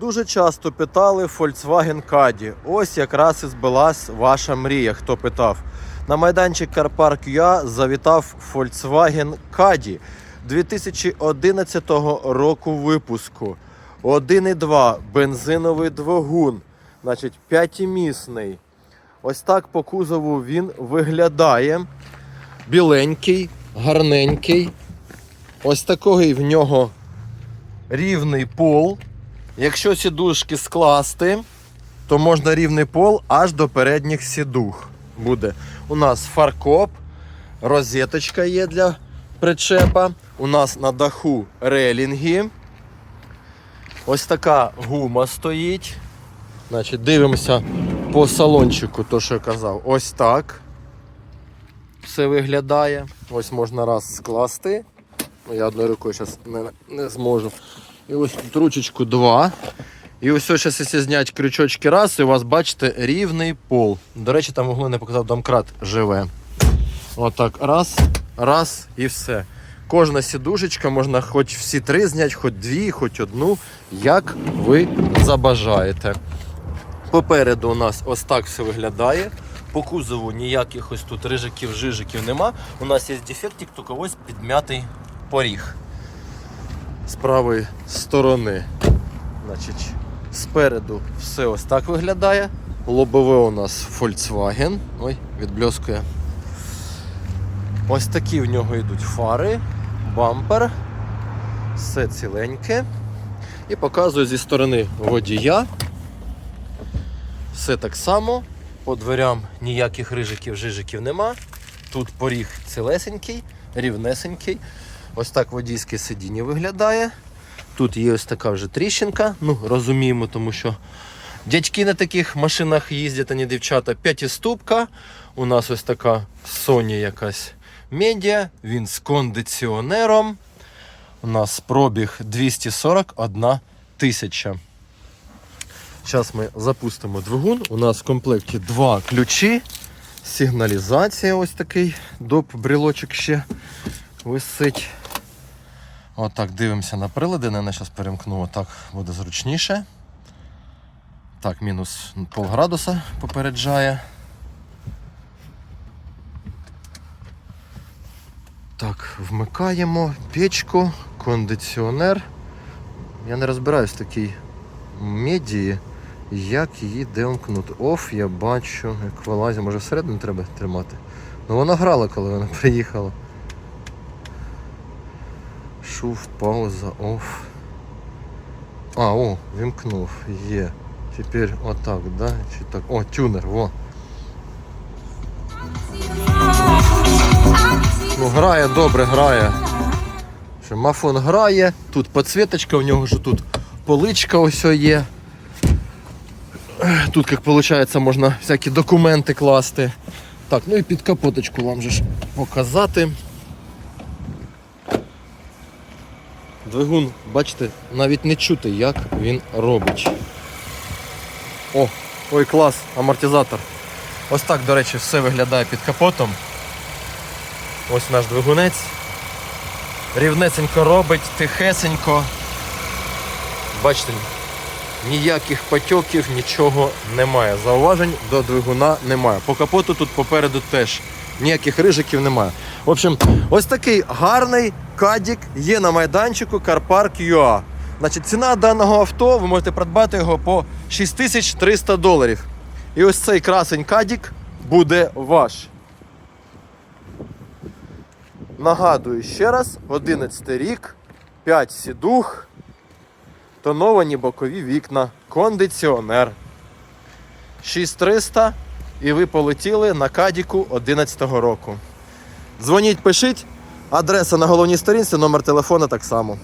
Дуже часто питали Volkswagen Caddy. Ось якраз і збилась ваша мрія, хто питав. На майданчик Карпарк ЮА завітав Volkswagen Caddy 2011 року випуску. 1,2 бензиновий двигун, значить п'ятимісний. Ось так по кузову він виглядає. Біленький, гарненький. Ось такий в нього рівний пол. Якщо сідушки скласти, то можна рівний пол аж до передніх сідух. Буде. У нас фаркоп, розеточка є для причепа. У нас на даху релінги. Ось така гума стоїть. Значить, дивимося по салончику, то що я казав. Ось так. Все виглядає. Ось можна раз скласти. Ну, Я одною рукою зараз не, не зможу. І ось тут ручечку два. І ось зараз, якщо зняти крючочки раз, і у вас бачите рівний пол. До речі, там вугли не показав, домкрат живе. Отак, раз, раз і все. Кожна сідушечка можна хоч всі три зняти, хоч дві, хоч одну, як ви забажаєте. Попереду у нас ось так все виглядає. По кузову ніяких ось тут рижиків, жижиків нема. У нас є дефектик, тільки ось підм'ятий поріг з правої сторони. Значить, спереду все ось так виглядає. Лобове у нас Volkswagen. Ой, відблискує. Ось такі в нього йдуть фари, бампер, все ціленьке. І показую зі сторони водія. Все так само. По дверям ніяких рижиків, жижиків нема. Тут поріг цілесенький, рівнесенький. Ось так водійське сидіння виглядає. Тут є ось така вже тріщинка. Ну, розуміємо, тому що дядьки на таких машинах їздять, а не дівчата. П'ятиступка. У нас ось така Sony якась медіа. Він з кондиціонером. У нас пробіг 241 тисяча. Зараз ми запустимо двигун. У нас в комплекті два ключі. Сигналізація ось такий доп брілочок ще висить. Отак дивимося на прилади. Не зараз перемкну, отак буде зручніше. Так, мінус пол градуса попереджає. Так, вмикаємо печку, кондиціонер. Я не розбираюсь в такій медії, як її демкнути. Оф, я бачу, як вилазить, може всередину треба тримати. Ну вона грала, коли вона приїхала. Шув, пауза, оф. А, о, вімкнув, є. Тепер отак, да? Чи так? О, тюнер, во. Ну, грає, добре грає. Що, мафон грає, тут підсвіточка, в нього ж тут поличка ось є. Тут, як виходить, можна всякі документи класти. Так, ну і під капоточку вам же ж показати. Двигун, бачите, навіть не чути, як він робить. О, ой, клас, амортизатор. Ось так, до речі, все виглядає під капотом. Ось наш двигунець. Рівнесенько робить, тихесенько. Бачите, ніяких патьоків, нічого немає. Зауважень до двигуна немає. По капоту тут попереду теж ніяких рижиків немає. В общем, ось такий гарний кадік є на майданчику Карпарк UA. Значить, ціна даного авто, ви можете придбати його по 6300 доларів. І ось цей красень кадік буде ваш. Нагадую ще раз, 11 рік, 5 сідух, тоновані бокові вікна, кондиціонер. 6300 і ви полетіли на кадіку 11 року. Дзвоніть, пишіть, адреса на головній сторінці, номер телефона так само.